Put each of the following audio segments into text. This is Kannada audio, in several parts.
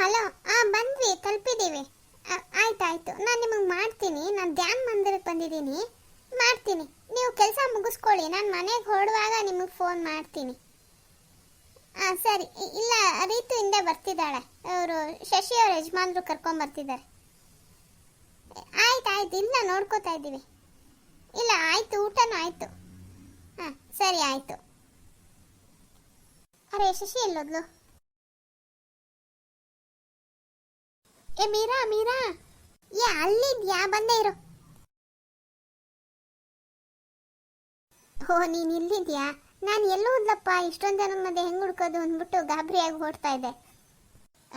ಹಲೋ ಹಾಂ ಬಂದ್ವಿ, ತಲುಪಿದ್ದೀವಿ. ಆಯ್ತಾಯ್ತು. ಆಯ್ತು ನಾನು ನಿಮಗೆ ಮಾಡ್ತೀನಿ. ನಾನು ಧ್ಯಾನ ಮಂದಿರಕ್ಕೆ ಬಂದಿದ್ದೀನಿ. ಮಾಡ್ತೀನಿ. ನೀವು ಕೆಲಸ ಮುಗಿಸ್ಕೊಳ್ಳಿ. ನಾನು ಮನೆಗೆ ಹೊರಡುವಾಗ ನಿಮಗೆ ಫೋನ್ ಮಾಡ್ತೀನಿ. ಹಾಂ ಸರಿ. ಇಲ್ಲ, ರೀತು ಹಿಂದೆ ಬರ್ತಿದ್ದಾಳೆ. ಅವರು ಶಶಿ ಅವ್ರ ಯಜಮಾನ್ರು ಕರ್ಕೊಂಬರ್ತಿದ್ದಾರೆ ಆಯ್ತು ಆಯ್ತು ಇಲ್ಲ, ನೋಡ್ಕೋತಾ ಇದ್ದೀವಿ. ಇಲ್ಲ, ಆಯ್ತು. ಊಟನೂ ಆಯ್ತು. ಹಾಂ, ಸರಿ, ಆಯಿತು. ಅರೆ, ಶಶಿ ಎಲ್ಲೋದ್ಲು? ಏ, ಮೀರಾ ಮೀರಾ. ಏ, ಅಲ್ಲಿದ್ಯಾ? ಬಂದೇ ಇರು. ಓ, ನೀನ್ ಇಲ್ಲಿದ್ಯಾ? ನಾನು ಎಲ್ಲೂ ಹೋದ್ಲಪ್ಪ ಇಷ್ಟೊಂದು ಜನ ಮಧ್ಯೆ ಹೆಂಗ್ ಹುಡ್ಕೋದು ಅಂದ್ಬಿಟ್ಟು ಗಾಬರಿಯಾಗಿ ಓಡ್ತಾ ಇದ್ದೆ.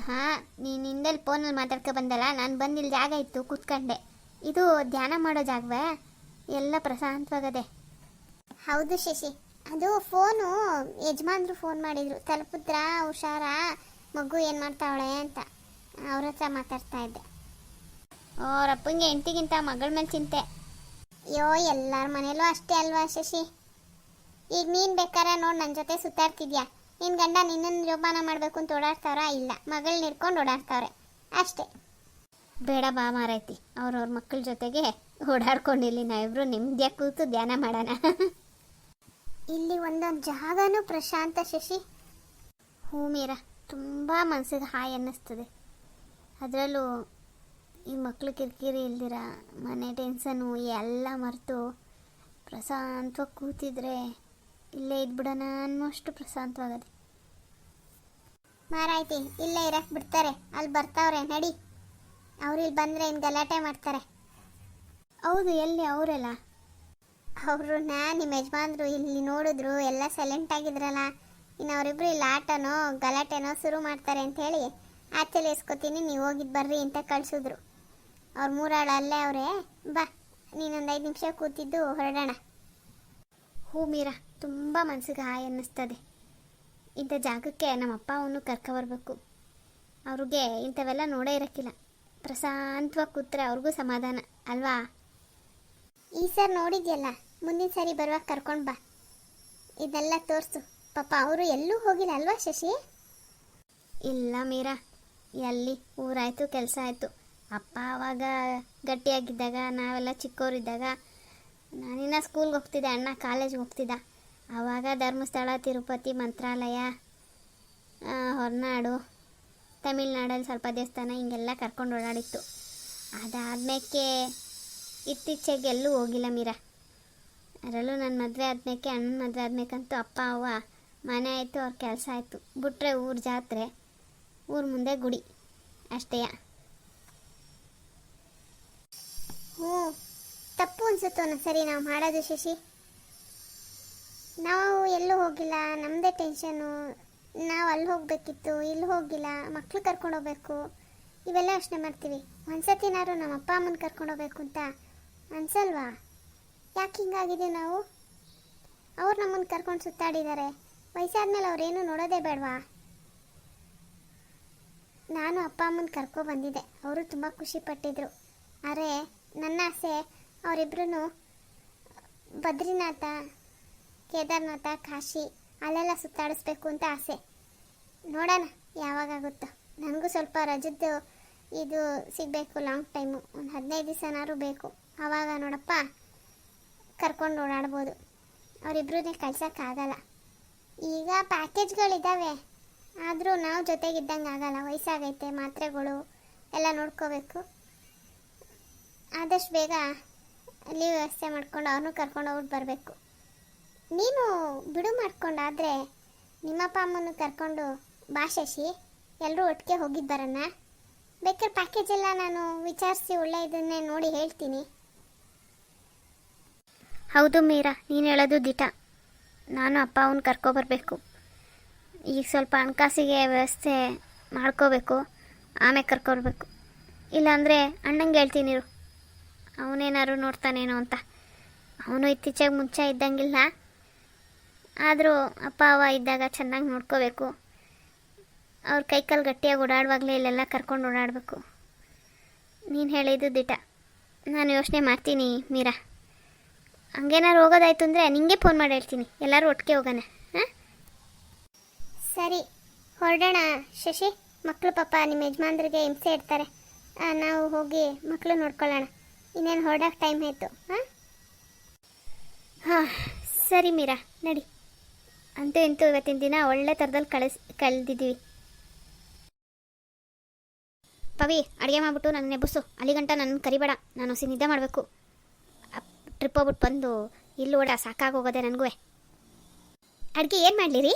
ಹಾ, ನೀನ್ ಹಿಂದಲ್ಲಿ ಫೋನಲ್ಲಿ ಮಾತಾಡ್ಕೊ ಬಂದಲ್ಲ? ನಾನು ಬಂದಿಲ್ ಜಾಗ ಇತ್ತು, ಕೂತ್ಕೊಂಡೆ. ಇದು ಧ್ಯಾನ ಮಾಡೋ ಜಾಗವೇ? ಎಲ್ಲ ಪ್ರಶಾಂತವಾಗದೆ. ಹೌದು ಶಶಿ. ಅದು ಫೋನು. ಯಜಮಾನ್ರು ಫೋನ್ ಮಾಡಿದ್ರು. ತಲುಪಿದ್ರಾ? ಹುಷಾರಾ? ಮಗು ಏನು ಮಾಡ್ತಾವಳೆ ಅಂತ. ಅವ್ರ ಹತ್ರ ಮಾತಾಡ್ತಾ ಇದ್ದೆ. ಅವ್ರ ಅಪ್ಪಂಗೆ ಹೆಂಡತಿಗಿಂತ ಮಗಳ ಮೇಲೆ ಚಿಂತೆ. ಅಯ್ಯೋ, ಎಲ್ಲರ ಮನೇಲೂ ಅಷ್ಟೇ ಅಲ್ವಾ ಶಶಿ? ಈಗ ನೀನು ಬೇಕಾರೆ ನೋಡಿ ನನ್ನ ಜೊತೆ ಸುತ್ತಾಡ್ತಿದ್ಯಾ? ನಿನ್ನ ಗಂಡ ನಿನ್ನನ್ನು ಜೋಪಾನ ಮಾಡಬೇಕು ಅಂತ ಓಡಾಡ್ತಾವ್ರ? ಇಲ್ಲ ಮಗಳನ್ನ ಹಿಡ್ಕೊಂಡು ಓಡಾಡ್ತಾವ್ರೆ. ಅಷ್ಟೇ. ಬೇಡ ಬಾ ಮಾರೈತಿ ಅವ್ರವ್ರ ಮಕ್ಕಳ ಜೊತೆಗೆ ಓಡಾಡ್ಕೊಂಡಿಲ್ಲಿ ನಾವಿಬ್ರು ನೆಮ್ಮದಿಯಾಗಿ ಕೂತು ಧ್ಯಾನ ಮಾಡೋಣ. ಇಲ್ಲಿ ಒಂದೊಂದು ಜಾಗನೂ ಪ್ರಶಾಂತ ಶಶಿ. ಹೂ ಮೀರಾ, ತುಂಬಾ ಮನಸ್ಸಿಗೆ ಹಾಯ್ ಅನ್ನಿಸ್ತದೆ. ಅದರಲ್ಲೂ ಈ ಮಕ್ಕಳು ಕಿರಿಕಿರಿ ಇಲ್ದಿರ ಮನೆ ಟೆನ್ಷನು ಎಲ್ಲ ಮರೆತು ಪ್ರಶಾಂತವಾಗಿ ಕೂತಿದ್ರೆ ಇಲ್ಲೇ ಇದ್ಬಿಡೋಣ ಅನ್ನೋಷ್ಟು ಪ್ರಶಾಂತವಾಗದೆ. ಮಾರಾಯ್ತಿ, ಇಲ್ಲೇ ಇರಕ್ಕೆ ಬಿಡ್ತಾರೆ. ಅಲ್ಲಿ ಬರ್ತಾವ್ರೆ, ನಡಿ. ಅವ್ರು ಇಲ್ಲಿ ಬಂದರೆ ಇನ್ನು ಗಲಾಟೆ ಮಾಡ್ತಾರೆ. ಹೌದು, ಎಲ್ಲಿ ಅವರೆಲ್ಲ? ಅವರು ನಾ ನಿಮ್ಮ ಯಜಮಾನ್ರು ಇಲ್ಲಿ ನೋಡಿದ್ರು, ಎಲ್ಲ ಸೈಲೆಂಟ್ ಆಗಿದ್ರಲ್ಲ, ಇನ್ನು ಅವರಿಬ್ರು ಇಲ್ಲಿ ಆಟನೋ, ಗಲಾಟೆನೋ ಶುರು ಮಾಡ್ತಾರೆ ಅಂತ ಹೇಳಿ ಆಚೆಲಿ ಎಸ್ಕೊತೀನಿ ನೀವು ಹೋಗಿದ್ದು ಬರ್ರಿ ಅಂತ ಕಳಿಸಿದ್ರು. ಅವ್ರ ಮೂರಾಳು ಅಲ್ಲೇ ಅವರೇ ಬಾ ನೀನೊಂದು ಐದು ನಿಮಿಷ ಕೂತಿದ್ದು ಹೊರಡೋಣ. ಹೂ ಮೀರಾ ತುಂಬ ಮನಸ್ಸಿಗೆ ಹಾಯ್ ಅನ್ನಿಸ್ತದೆ. ಇಂಥ ಜಾಗಕ್ಕೆ ನಮ್ಮ ಅಪ್ಪ ಅವನು ಕರ್ಕೊಬರ್ಬೇಕು ಅವ್ರಿಗೆ ಇಂಥವೆಲ್ಲ ನೋಡೇ ಇರೋಕ್ಕಿಲ್ಲ. ಪ್ರಶಾಂತವಾಗಿ ಕೂತ್ರೆ ಅವ್ರಿಗೂ ಸಮಾಧಾನ ಅಲ್ವಾ? ಈ ಸರ್ ನೋಡಿದ್ಯಲ್ಲ ಮುಂದಿನ ಸಾರಿ ಬರುವಾಗ ಕರ್ಕೊಂಡು ಬಾ. ಇದೆಲ್ಲ ತೋರಿಸು. ಪಾಪ ಅವರು ಎಲ್ಲೂ ಹೋಗಿಲ್ಲ ಅಲ್ವಾ ಶಶಿ? ಇಲ್ಲ ಮೀರಾ ಎಲ್ಲಿ ಊರಾಯಿತು, ಕೆಲಸ ಆಯಿತು. ಅಪ್ಪ ಅವಾಗ ಗಟ್ಟಿಯಾಗಿದ್ದಾಗ, ನಾವೆಲ್ಲ ಚಿಕ್ಕವರಿದ್ದಾಗ ನಾನಿನ್ನ ಸ್ಕೂಲ್ಗೆ ಹೋಗ್ತಿದ್ದೆ, ಅಣ್ಣ ಕಾಲೇಜ್ಗೆ ಹೋಗ್ತಿದ್ದ. ಆವಾಗ ಧರ್ಮಸ್ಥಳ, ತಿರುಪತಿ, ಮಂತ್ರಾಲಯ ಹೊರನಾಡು, ತಮಿಳ್ನಾಡಲ್ಲಿ ಸ್ವಲ್ಪ ದೇವಸ್ಥಾನ, ಹಿಂಗೆಲ್ಲ ಕರ್ಕೊಂಡು ಓಡಾಡಿತ್ತು. ಅದಾದ್ಮೇಲೆ ಇತ್ತೀಚೆಗೆ ಎಲ್ಲೂ ಹೋಗಿಲ್ಲ ಮೀರಾ. ಅದರಲ್ಲೂ ನನ್ನ ಮದುವೆ ಆದ್ಮೇಲೆ ಅಣ್ಣನ ಮದುವೆ ಆದ್ಮೇಕಂತೂ ಅಪ್ಪ ಅವ್ವ ಮನೆ ಆಯಿತು, ಅವ್ರ ಕೆಲಸ ಆಯಿತು. ಬಿಟ್ಟರೆ ಊರ ಜಾತ್ರೆ. ಊರ ಮುಂದೆ ಗುಡಿ. ಅಷ್ಟೇಯ ಹ್ಞೂ. ತಪ್ಪು ಅನ್ಸುತ್ತೋ ಸರಿ, ನಾವು ಮಾಡೋದು ಶಶಿ. ನಾವು ಎಲ್ಲೂ ಹೋಗಿಲ್ಲ ನಮ್ಮದೇ ಟೆನ್ಷನು. ನಾವು ಅಲ್ಲಿ ಹೋಗಬೇಕಿತ್ತು, ಇಲ್ಲಿ ಹೋಗಿಲ್ಲ ಮಕ್ಕಳು ಕರ್ಕೊಂಡು ಹೋಗ್ಬೇಕು. ಇವೆಲ್ಲ ಯೋಚನೆ ಮಾಡ್ತೀವಿ. ಒಂದ್ಸತಿನಾರು ನಮ್ಮ ಅಪ್ಪ ಅಮ್ಮನ ಕರ್ಕೊಂಡು ಹೋಗ್ಬೇಕು ಅಂತ ಅನ್ಸಲ್ವಾ? ಯಾಕೆ ಹಿಂಗಾಗಿದೆ ನಾವು? ಅವ್ರು ನಮ್ಮನ್ನು ಕರ್ಕೊಂಡು ಸುತ್ತಾಡಿದ್ದಾರೆ ವಯಸ್ಸಾದ್ಮೇಲೆ ಅವ್ರೇನು ನೋಡೋದೇ ಬೇಡವಾ? ನಾನು ಅಪ್ಪ ಅಮ್ಮನ ಕರ್ಕೊ ಬಂದಿದ್ದೆ. ಅವರು ತುಂಬ ಖುಷಿ ಪಟ್ಟಿದ್ರು. ಆದರೆ ನನ್ನ ಆಸೆ ಅವರಿಬ್ರು ಬದ್ರಿನಾಥ, ಕೇದಾರ್ನಾಥ, ಕಾಶಿ ಅಲ್ಲೆಲ್ಲ ಸುತ್ತಾಡಿಸ್ಬೇಕು ಅಂತ ಆಸೆ. ನೋಡೋಣ ಯಾವಾಗಾಗುತ್ತೋ. ನನಗೂ ಸ್ವಲ್ಪ ರಜದ್ದು ಇದು ಸಿಗಬೇಕು ಲಾಂಗ್ ಟೈಮು ಒಂದು ಹದಿನೈದು ದಿವಸನಾದ್ರು ಬೇಕು. ಆವಾಗ ನೋಡಪ್ಪ ಕರ್ಕೊಂಡು ಓಡಾಡ್ಬೋದು. ಅವರಿಬ್ರನ್ನೇ ಕಳ್ಸೋಕ್ಕಾಗಲ್ಲ ಈಗ ಪ್ಯಾಕೇಜ್ಗಳಿದ್ದಾವೆ ಆದರೂ ನಾವು ಜೊತೆಗಿದ್ದಂಗೆ ಆಗಲ್ಲ, ವಯಸ್ಸಾಗೈತೆ, ಮಾತ್ರೆಗಳು ಎಲ್ಲ ನೋಡ್ಕೋಬೇಕು. ಆದಷ್ಟು ಬೇಗ ಅಲ್ಲಿ ವ್ಯವಸ್ಥೆ ಮಾಡ್ಕೊಂಡು ಅವ್ರನ್ನೂ ಕರ್ಕೊಂಡು ಹೋಗಿ ಬರಬೇಕು. ನೀನು ಬಿಡು ಮಾಡ್ಕೊಂಡಾದರೆ ನಿಮ್ಮಪ್ಪ ಅಮ್ಮನ ಕರ್ಕೊಂಡು ಬಾ ಶಶಿ ಎಲ್ಲರೂ ಒಟ್ಟಿಗೆ ಹೋಗಿದ್ದು ಬರೋಣ. ಬೇಕಾದ್ರೆ ಪ್ಯಾಕೇಜ್ ಎಲ್ಲ ನಾನು ವಿಚಾರಿಸಿ ಒಳ್ಳೆ ಇದನ್ನೇ ನೋಡಿ ಹೇಳ್ತೀನಿ. ಹೌದು ಮೀರಾ, ನೀನು ಹೇಳೋದು ದಿಟ. ನಾನು ಅಪ್ಪ ಅವನ್ನ ಕರ್ಕೊಬರ್ಬೇಕು ಈಗ ಸ್ವಲ್ಪ ಹಣಕಾಸಿಗೆ ವ್ಯವಸ್ಥೆ ಮಾಡ್ಕೋಬೇಕು ಆಮೇಲೆ ಕರ್ಕೊಬರ್ಬೇಕು ಇಲ್ಲಾಂದರೆ ಅಣ್ಣಂಗೆ ಹೇಳ್ತೀನಿ ಇರು. ಅವನೇನಾದ್ರು ನೋಡ್ತಾನೇನೋ ಅಂತ. ಅವನು ಇತ್ತೀಚೆಗೆ ಮುಂಚೆ ಇದ್ದಂಗಿಲ್ಲ. ಆದರೂ ಅಪ್ಪ, ಅವ ಇದ್ದಾಗ ಚೆನ್ನಾಗಿ ನೋಡ್ಕೋಬೇಕು. ಅವ್ರ ಕೈಕಾಲು ಗಟ್ಟಿಯಾಗಿ ಓಡಾಡುವಾಗಲೇ ಇಲ್ಲೆಲ್ಲ ಕರ್ಕೊಂಡು ಓಡಾಡಬೇಕು. ನೀನು ಹೇಳಿದ್ದು ದಿಟ. ನಾನು ಯೋಚನೆ ಮಾಡ್ತೀನಿ ಮೀರಾ. ಹಂಗೇನಾರು ಹೋಗೋದಾಯ್ತು ಅಂದರೆ ನಿಂಗೆ ಫೋನ್ ಮಾಡಿ ಹೇಳ್ತೀನಿ. ಎಲ್ಲರೂ ಒಟ್ಟಿಗೆ ಹೋಗೋಣ. ಸರಿ, ಹೊರಡೋಣ. ಶಶಿ ಮಕ್ಕಳು ಪಾಪ ನಿಮ್ಮ ಯಜಮಾನ್ರಿಗೆ ಹಿಂಸೆ ಇರ್ತಾರೆ ನಾವು ಹೋಗಿ ಮಕ್ಕಳು ನೋಡ್ಕೊಳ್ಳೋಣ. ಇನ್ನೇನು ಹೊರಡೋಕೆ ಟೈಮ್ ಆಯಿತು ಹಾಂ ಹಾಂ, ಸರಿ ಮೀರಾ, ನಡಿ. ಅಂತೂ ಇಂತೂ ಇವತ್ತಿನ ದಿನ ಒಳ್ಳೆ ಥರದಲ್ಲಿ ಕಳಿಸ್, ಕಳೆದಿದ್ದೀವಿ. ಪವಿ, ಅಡುಗೆ ಮಾಡಿಬಿಟ್ಟು ನನ್ನ ನೆಬುಸು ಅಲ್ಲಿಗಂಟ ನನ್ನ ಕರಿಬೇಡ, ನಾನು ಸಿ ನಿದ್ದೆ ಮಾಡಬೇಕು. ಟ್ರಿಪ್ ಹೋಗ್ಬಿಟ್ಟು ಬಂದು, ಇಲ್ಲಿ ಓಡ ಸಾಕಾಗೋಗೋದೆ ನನಗೂ ಅಡುಗೆ ಏನು ಮಾಡಲಿ ರೀ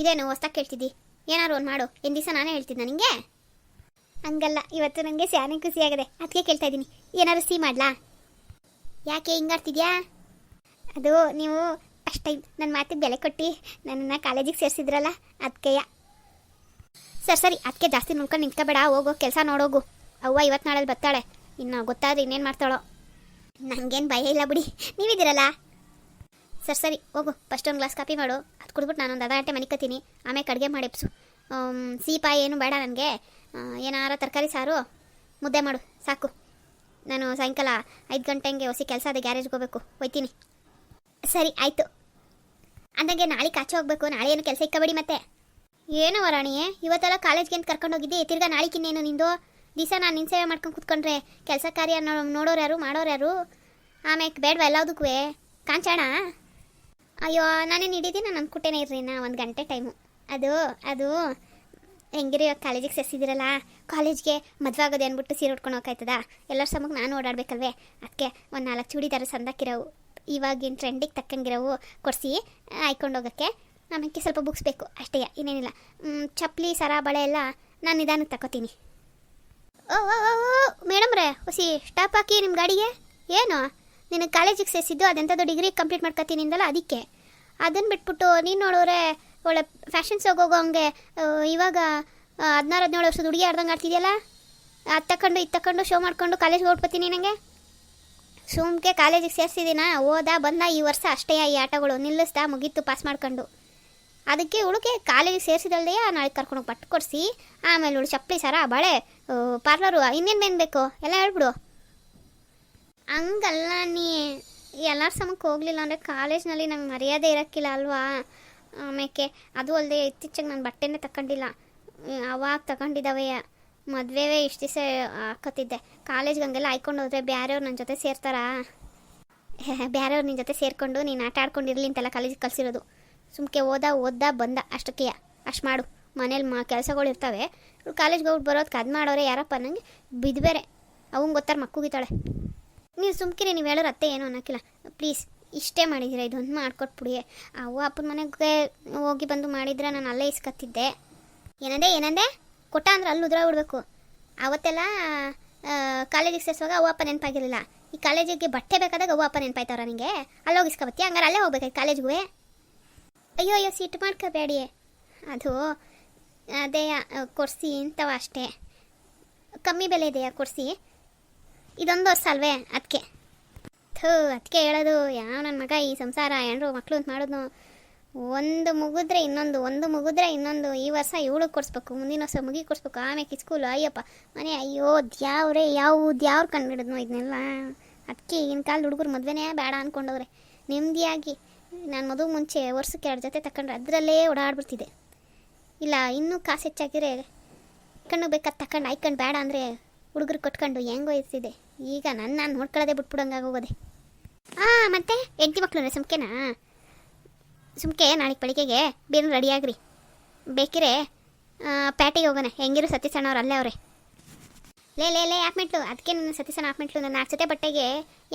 ಇದೇನು ಹೊಸ್ದಾಗಿ ಕೇಳ್ತಿದ್ದಿ? ಏನಾರು ಒಂದು ಮಾಡು. ಎನ್ ದಿವಸ ನಾನೇ ಹೇಳ್ತಿದ್ದೆ ನಿಂಗೆ? ಹಂಗಲ್ಲ. ಇವತ್ತು ನನಗೆ ಸ್ಯಾನೆ ಖುಷಿಯಾಗದೆ ಅದಕ್ಕೆ ಕೇಳ್ತಾ ಇದ್ದೀನಿ. ಏನಾದ್ರು ಸಿಹಿ ಮಾಡ್ಲಾ? ಯಾಕೆ ಹಿಂಗಾಡ್ತಿದ್ಯಾ ಅದು ನೀವು ಟೈಮ್ ನನ್ನ ಮಾತಿಗೆ ಬೆಲೆ ಕೊಟ್ಟು ನನ್ನನ್ನು ಕಾಲೇಜಿಗೆ ಸೇರಿಸಿದ್ರಲ್ಲ ಅದಕ್ಕೆಯ ಸರ್, ಸರಿ. ಅದಕ್ಕೆ ಜಾಸ್ತಿ ನೋಡ್ಕೊಂಡು ನಿಂತ್ಕೋಬೇಡ. ಹೋಗೋ, ಕೆಲಸ ನೋಡೋಗು. ಅವ್ವ ಇವತ್ತು ನಾಳೆ ಬರ್ತಾಳೆ. ಇನ್ನು ಗೊತ್ತಾದ್ರೆ ಇನ್ನೇನು ಮಾಡ್ತಾಳೋ. ನನಗೇನು ಭಯ ಇಲ್ಲ ಬಿಡಿ. ನೀವಿದ್ದೀರಲ್ಲ? ಸರಿ ಸರಿ, ಹೋಗು. ಫಸ್ಟ್ ಒಂದು ಗ್ಲಾಸ್ ಕಾಫಿ ಮಾಡು. ಅದು ಕುಡ್ಬಿಟ್ಟು ನಾನೊಂದು ಅರ್ಧ ಗಂಟೆ ಮನಿಕತ್ತೀನಿ. ಆಮೇಲೆ ಕಡುಗೆ ಮಾಡಿ ಎಪ್ಸು ಸೀಪಾಯಿ ಏನು ಬೇಡ ನನಗೆ. ಏನಾರ ತರಕಾರಿ ಸಾರು, ಮುದ್ದೆ ಮಾಡು. ಸಾಕು. ನಾನು ಸಾಯಂಕಾಲ ಐದು ಗಂಟೆ ಹಂಗೆ ಹೊಸಿ ಕೆಲಸ ಅದೇ ಗ್ಯಾರೇಜ್ಗೆ ಹೋಗ್ಬೇಕು. ಹೋಯ್ತೀನಿ. ಸರಿ, ಆಯಿತು. ಅಂದಂಗೆ ನಾಳೆ ಕಾಚೆ ಹೋಗ್ಬೇಕು. ನಾಳೆ ಏನು ಕೆಲಸ ಇಕ್ಕಬೇಡಿ ಮತ್ತೆ. ಏನು ವರಾಣಿಯೇ, ಇವತ್ತೆಲ್ಲ ಕಾಲೇಜ್ಗೆ ಅಂತ ಕರ್ಕೊಂಡು ಹೋಗಿದ್ದೆ. ತಿರ್ಗಾ ನಾಳಿಕಿನ್ನೇನು ನಿಂದು? ದಿವಸ ನಾನು ನಿನ್ನ ಸೇವೆ ಮಾಡ್ಕೊಂಡು ಕೂತ್ಕೊಂಡ್ರೆ ಕೆಲಸ ಕಾರ್ಯ ನೋಡೋರು ಯಾರು, ಮಾಡೋರು ಯಾರು? ಆಮೇಲೆ ಬೇಡವಾ ಎಲ್ಲದಕ್ಕೂ ಕಾಂಚಾಣ ಅಯ್ಯೋ ನಾನೇನು ಹಿಡಿದೀನಿ ನಾನು ಅನ್ಕೊಟ್ಟೇನೆ ಇರ್ರಿ ನಾ ಒಂದು ಗಂಟೆ ಟೈಮು ಅದು ಅದು ಹೆಂಗಿರಿ ಕಾಲೇಜಿಗೆ ಸೇರಿಸಿದಿರಲ್ಲ ಕಾಲೇಜ್ಗೆ ಮದುವೆ ಆಗೋದು ಅಂದ್ಬಿಟ್ಟು ಸೀರೆ ಉಟ್ಕೊಂಡು ಹೋಗ್ತಾಯ್ತದ? ಎಲ್ಲರ ಸಮಕ್ಕೆ ನಾನು ಓಡಾಡಬೇಕಲ್ವೇ? ಅದಕ್ಕೆ ಒಂದು ನಾಲ್ಕು ಚೂಡಿದಾರ ಸಂದಾಕಿರೋವು. ಇವಾಗಿನ ಟ್ರೆಂಡಿಗೆ ತಕ್ಕಂಗಿರೋವು ಕೊಡಿಸಿ ಹಾಯ್ಕೊಂಡು ಹೋಗೋಕ್ಕೆ. ಆಮೇಲೆ ಸ್ವಲ್ಪ ಬುಕ್ಸ್ ಬೇಕು. ಅಷ್ಟೇ ಇನ್ನೇನಿಲ್ಲ. ಚಪ್ಪಲಿ ಸರ ಬಳೆ ಎಲ್ಲ ನಾನು ನಿಧಾನಕ್ಕೆ ತಗೋತೀನಿ ಓ, ಓ ಮೇಡಮ್ರೇ ಹೊಸಿ ಸ್ಟಾಪ್ ಹಾಕಿ ನಿಮ್ಮ ಗಾಡಿಗೆ? ಏನು? ನಿನಗೆ ಕಾಲೇಜಿಗೆ ಸೇರಿಸಿದ್ದು ಅದೆಂಥದ್ದು ಡಿಗ್ರಿ ಕಂಪ್ಲೀಟ್ ಮಾಡ್ಕೊತೀನಿ ಅಂದಲ್ಲ ಅದಕ್ಕೆ. ಅದನ್ನು ಬಿಟ್ಬಿಟ್ಟು ನೀನು ನೋಡೋರೆ ಒಳ್ಳೆ ಫ್ಯಾಷನ್ಸ್ ಹೋಗೋ ಹಂಗೆ ಆ, ಇವಾಗ ಹದಿನಾರು ಹದಿನೇಳು ವರ್ಷದ ಹುಡುಗಿ ಆಡ್ದಂಗೆ ಆಡ್ತಿದೆಯಲ್ಲ? ಅದು ತಕೊಂಡು ಇದು ತಕೊಂಡು ಶೋ ಮಾಡ್ಕೊಂಡು ಕಾಲೇಜ್ಗೆ ಹೊರಟ್ಬತ್ತೀನಿ ನನಗೆ? ಸುಮ್ಕೆ ಕಾಲೇಜಿಗೆ ಸೇರಿಸಿದ್ದೀನ? ಓದ ಬಂದ ಈ ವರ್ಷ ಅಷ್ಟೇ ಈ ಆಟಗಳು. ನಿಲ್ಲಿಸ್ತಾ ಮುಗೀತು ಪಾಸ್ ಮಾಡ್ಕೊಂಡು. ಅದಕ್ಕೆ ಉಳುಕೆ ಕಾಲೇಜಿಗೆ ಸೇರ್ಸಿದಲ್ದೆಯಾ? ನಾಳೆ ಕರ್ಕೊಂಡು ಪಟ್ಟು ಕೊಡಿಸಿ. ಆಮೇಲೆ ಉಳು ಚಪ್ಪಲಿ ಸರ ಬಳೆ ಪಾರ್ಲರು ಇನ್ನೇನು ಬೇಕು? ಎಲ್ಲ ಹೇಳ್ಬಿಡು. ಹಂಗಲ್ಲ ನೀ. ಎಲ್ಲರ ಸಮಕ್ಕೆ ಹೋಗ್ಲಿಲ್ಲ ಅಂದರೆ ಕಾಲೇಜ್ನಲ್ಲಿ ನಂಗೆ ಮರ್ಯಾದೆ ಇರೋಕ್ಕಿಲ್ಲ ಅಲ್ವಾ? ಆಮೇಲೆ ಅದು ಅಲ್ಲದೆ ಇತ್ತೀಚೆಗೆ ನಾನು ಬಟ್ಟೆನೇ ತಗೊಂಡಿಲ್ಲ ಹ್ಮ್, ಅವಾಗ ತಗೊಂಡಿದ್ದಾವೆ ಮದುವೆವೇ ಇಷ್ಟು ದಿವಸ ಹಾಕತ್ತಿದ್ದೆ. ಕಾಲೇಜ್ಗೆ ಹಂಗೆಲ್ಲ ಹಾಯ್ಕೊಂಡು ಹೋದ್ರೆ ಬೇರೆಯವ್ರು ನನ್ನ ಜೊತೆ ಸೇರ್ತಾರಾ? ಬೇರೆಯವ್ರು ನಿನ್ನ ಜೊತೆ ಸೇರಿಕೊಂಡು ನೀನು ಆಟ ಆಡ್ಕೊಂಡಿರ್ಲಿ ಅಂತೆಲ್ಲ ಕಾಲೇಜಿಗೆ ಕಲಿಸಿರೋದು. ಸುಮ್ಕೆ ಓದ ಓದ್ದ ಬಂದ ಅಷ್ಟಕ್ಕೆ. ಅಷ್ಟು ಮಾಡು. ಮನೇಲಿ ಮಾ ಕೆಲಸಗಳು ಇರ್ತವೆ. ಕಾಲೇಜ್ಗೆ ಹೋಗ್ಬಿಟ್ಟು ಬರೋದಕ್ಕೆ ಅದು ಮಾಡೋರೆ ಯಾರಪ್ಪ? ನನಗೆ ಬಿದ್ದು ಬೇರೆ. ಅವಂಗೆ ಗೊತ್ತಾರ ಮಕ್ಕುಗಿತಾಳೆ ನೀವು ಸುಮ್ಕಿರಿ, ನೀವು ಹೇಳೋರು ಅತ್ತೆ ಏನು ಅನ್ನೋಕ್ಕಿಲ್ಲ. ಪ್ಲೀಸ್, ಇಷ್ಟೇ ಮಾಡಿದ್ದೀರಾ ಇದೊಂದು ಮಾಡ್ಕೊಟ್ಬಿಡಿ. ಅವ್ವ ಅಪ್ಪನ ಮನೆಗೆ ಹೋಗಿ ಬಂದು ಮಾಡಿದ್ರೆ ನಾನು ಅಲ್ಲೇ ಇಸ್ಕತ್ತಿದ್ದೆ. ಏನಂದೆ ಏನಂದೆ? ಕೊಟ್ಟ ಅಂದ್ರೆ ಅಲ್ಲಿ ಉದ್ರ ಬಿಡಬೇಕು. ಅವತ್ತೆಲ್ಲ ಕಾಲೇಜಿಗೆ ಸೇರಿಸುವಾಗ ಅವ್ವ ಅಪ್ಪ ನೆನಪಾಗಿರಲಿಲ್ಲ. ಈ ಕಾಲೇಜಿಗೆ ಬಟ್ಟೆ ಬೇಕಾದಾಗ ಅವ್ವ ಅಪ್ಪ ನೆನಪಾಯ್ತವ್ರ ನನಗೆ ಅಲ್ಲಿ ಹೋಗಿಸ್ಕೊಬತ್ತಿ ಹಂಗಾರೆ ಅಲ್ಲೇ ಹೋಗ್ಬೇಕಾಯ್ತು ಕಾಲೇಜ್ಗೂ ಅಯ್ಯೋ ಅಯ್ಯೋ ಸಿಟ್ಟು ಮಾಡ್ಕೋಬೇಡಿ. ಅದು, ಅದೇ, ಕೊಡಿಸಿ ಇಂಥವ ಅಷ್ಟೇ. ಕಮ್ಮಿ ಬೆಲೆ ಇದೆಯಾ ಕೊಡ್ಸಿ? ಇದೊಂದು ವರ್ಷ ಅಲ್ವೇ ಅದಕ್ಕೆ ಥೂ ಅದಕ್ಕೆ ಹೇಳೋದು, ಯಾವ ನನ್ನ ಮಗ ಈ ಸಂಸಾರ ಏನರು ಮಕ್ಕಳು ಅಂತ ಮಾಡೋದು ಒಂದು ಮುಗಿದ್ರೆ ಇನ್ನೊಂದು, ಒಂದು ಮುಗಿದ್ರೆ ಇನ್ನೊಂದು. ಈ ವರ್ಷ ಇವಳಿಗೆ ಕೊಡಿಸ್ಬೇಕು, ಮುಂದಿನ ವರ್ಷ ಮುಗಿ ಕೊಡಿಸ್ಬೇಕು. ಆಮೇಲೆ ಸ್ಕೂಲು ಅಯ್ಯಪ್ಪ. ಮನೆ, ಅಯ್ಯೋ, ದ್ಯಾವ್ರೆ, ಯಾವ ದ್ಯಾವ್ರು ಕಂಡುಹಿಡಿದ್ನೋ ಇದನ್ನೆಲ್ಲ ಅದಕ್ಕೆ ಈಗಿನ ಕಾಲದ ಹುಡುಗರು ಮದುವೆನೇ ಬೇಡ ಅಂದ್ಕೊಂಡವ್ರೆ ನೆಮ್ಮದಿಯಾಗಿ ನಾನು ಮದುವೆ ಮುಂಚೆ ವರ್ಷಕ್ಕೆ ಎರಡು ಜೊತೆ ತಗೊಂಡ್ರೆ ಅದರಲ್ಲೇ ಓಡಾಡ್ಬಿಡ್ತಿದ್ದೆ. ಇಲ್ಲ, ಇನ್ನೂ ಕಾಸು ಹೆಚ್ಚಾಗಿದ್ರೆ ಕಣ್ಣು ಬೇಕಾದ ತಕೊಂಡು ಆಯ್ಕೊಂಡು ಬೇಡ ಅಂದರೆ ಹುಡುಗರು ಕೊಟ್ಕೊಂಡು ಹೆಂಗೋ ಇರ್ತಿದೆ ಈಗ ನನ್ನ ನಾನು ನೋಡ್ಕೊಳ್ಳೋದೇ ಬಿಟ್ಬಿಡೋಂಗಾಗೋಗೋದೆ ಹಾಂ ಮತ್ತೆ ಹೆಂಡತಿ ಮಕ್ಕಳು ಸುಮ್ಕೆನಾ? ಸುಮ್ಕೆ ನಾಳೆಗೆ ಬೆಳಿಗ್ಗೆಗೆ ಬೇರೆ ರೆಡಿಯಾಗ್ರಿ ಬೇಕಿರೆ ಪ್ಯಾಟಿಗೆ ಹೋಗೋಣ. ಹೆಂಗಿರು ಸತೀಸಣ್ಣ ಅವ್ರು ಅಲ್ಲೇ ಅವರೇ. ಲೇ ಲೇ ಲೇ ಆಪ್ಮೆಂಟ್ಲು ಅದಕ್ಕೆ ನನ್ನ ಸತೀಸಣ್ಣ ಹಾಕ್ ಮಿಟ್ಲು? ನನ್ನ ನಾಲ್ಕು ಜೊತೆ ಬಟ್ಟೆಗೆ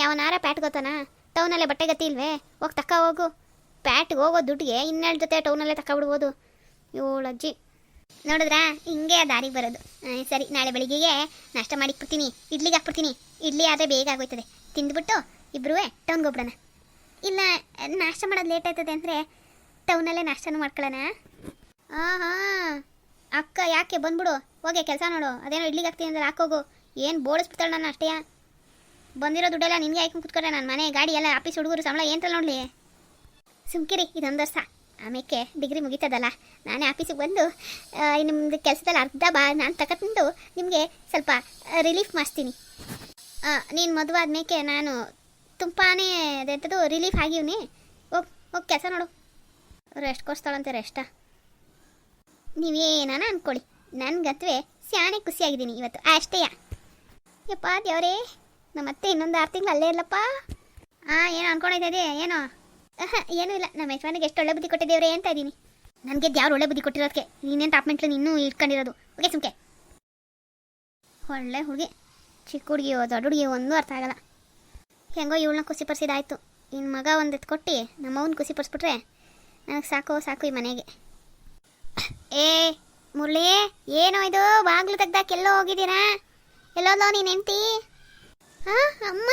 ಯಾವನಾರ ಪ್ಯಾಟ್ ಗೊತ್ತಾನ? ಟೌನಲ್ಲೇ ಬಟ್ಟೆ ಗತಿ ಇಲ್ವೇ? ಹೋಗಿ ತಕ್ಕ ಹೋಗು. ಪ್ಯಾಟ್ಗೆ ಹೋಗೋ ದುಡ್ಡಿಗೆ ಇನ್ನೆರಡು ಜೊತೆ ಟೌನಲ್ಲೇ ತಕ್ಕ ಬಿಡ್ಬೋದು. ಏಳು ಅಜ್ಜಿ ನೋಡಿದ್ರಾ? ಹಿಂಗೆ ದಾರಿಗೆ ಬರೋದು. ಸರಿ, ನಾಳೆ ಬೆಳಿಗ್ಗೆಗೆ ನಾಷ್ಟ ಮಾಡಿಕ್ಬಿಡ್ತೀನಿ ಇಡ್ಲಿಗೆ ಹಾಕ್ಬಿಡ್ತೀನಿ. ಇಡ್ಲಿ ಆದರೆ ಬೇಗ ಆಗೋಯ್ತದೆ. ತಿಂದ್ಬಿಟ್ಟು ಇಬ್ಬರೂ ಟೌನ್ಗೆ ಹೋಗ್ಬಿಡೋಣ. ಇಲ್ಲ, ನಾಷ್ಟ ಮಾಡೋದು ಲೇಟ್ ಆಯ್ತದೆ ಅಂದರೆ ಟೌನಲ್ಲೇ ನಾಷ್ಟನೂ ಮಾಡ್ಕೊಳ್ಳೋಣ? ಹಾಂ ಹಾಂ ಅಕ್ಕ, ಯಾಕೆ? ಬಂದ್ಬಿಡು. ಹೋಗೆ, ಕೆಲಸ ನೋಡು. ಅದೇನೋ ಇಡ್ಲಿಗೆ ಹಾಕ್ತೀನಿ ಅಂದ್ರೆ ಹಾಕೋಗು ಏನು ಬೋಳಿಸ್ಬಿಡ್ತಾಳೆ ನಾನು ಅಷ್ಟೇ? ಬಂದಿರೋ ದುಡ್ಡೆಲ್ಲ ನಿನಗೆ ಹಾಕೊಂಡು ಕುತ್ಕೊಂಡ್ರೆ ನಾನು ಮನೆ, ಗಾಡಿ ಎಲ್ಲ ಆಫೀಸ್ ಹುಡುಗರು ಸಂಬಳ ಏನಂತ ನೋಡಲಿ. ಸುಮ್ಕಿರಿ ಇದೊಂದು ವರ್ಷ ಆಮೇಲೆ ಡಿಗ್ರಿ ಮುಗೀತದಲ್ಲ? ನಾನೇ ಆಫೀಸಿಗೆ ಬಂದು ನಿಮ್ಮದು ಕೆಲಸದಲ್ಲಿ ಅರ್ಧ ಬಾ ನಾನು ತಗೊಂಡು ನಿಮಗೆ ಸ್ವಲ್ಪ ರಿಲೀಫ್ ಮಾಡಿಸ್ತೀನಿ. ನೀನು ಮದುವೆ ಆದ್ಮೇಲೆ ನಾನು ತುಂಬಾನೇ ಅದೆಂಥದ್ದು ರಿಲೀಫ್ ಆಗಿವ್ನಿ. ಹೋಗಿ ಹೋಗಿ ಕೆಲಸ ನೋಡು. ರೆಸ್ಟ್ ಕೊಡ್ಸ್ತಾಳಂತೆ ರೆಸ್ಟ ನೀವೇನಾನ ಅಂದ್ಕೊಳ್ಳಿ ನನ್ಗತ್ವೆ ಸ್ಯಾಣೆ ಖುಷಿಯಾಗಿದ್ದೀನಿ ಇವತ್ತು. ಅಷ್ಟೇಯ ಯಪ್ಪ ದೇವರೇ ನಮ್ಮ ಅತ್ತೆ ಇನ್ನೊಂದು ಆರು ತಿಂಗಳು ಅಲ್ಲೇ ಇಲ್ಲಪ್ಪ ಹಾಂ ಏನೋ ಅನ್ಕೊಂಡಿದ್ದೆ ಏನೋ. ಏನೂ ಇಲ್ಲ. ನಮ್ಮ ಯಜಮಾನಿಗೆ ಎಷ್ಟು ಒಳ್ಳೆ ಬುದ್ಧಿ ಕೊಟ್ಟಿದ್ದೇವ್ರೆ ಅಂತ ಇದ್ದೀನಿ. ನನಗೆ ಯಾರು ಒಳ್ಳೆ ಬುದ್ಧಿ ಕೊಟ್ಟಿರೋದಕ್ಕೆ ನೀನೇನು ಟಾಪ್ ಇನ್ನೂ ಇಟ್ಕೊಂಡಿರೋದು? ಓಕೆ ಸುಮ್ಕೆ. ಒಳ್ಳೆ ಹುಡುಗಿ. ಚಿಕ್ಕ ಹುಡುಗಿಯೋ ದೊಡ್ಡ ಹುಡುಗಿ, ಒಂದೂ ಅರ್ಥ ಆಗಲ್ಲ. ಹೆಂಗೋ ಇವಳನ್ನ ಖುಷಿ ಪಡಿಸಿದಾಯ್ತು ಇನ್ನು ಮಗ ಒಂದು ಎತ್ಕೊಟ್ಟು ನಮ್ಮವನ್ನ ಖುಷಿ ಪಡಿಸ್ಬಿಟ್ರೆ ನನಗೆ ಸಾಕು ಸಾಕು ಈ ಮನೆಗೆ. ಏ, ಮುರಳಿ, ಏನೋ ಇದು? ಬಾಗ್ಲು ತೆಗ್ದಾಕ ಎಲ್ಲೋ ಹೋಗಿದ್ದೀರಾ? ಎಲ್ಲೋದೋ ನೀನು ಹೆಂಡ್ತಿ? ಹಾಂ ಅಮ್ಮ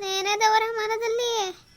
ನೇನದವರ ಮನದಲ್ಲಿ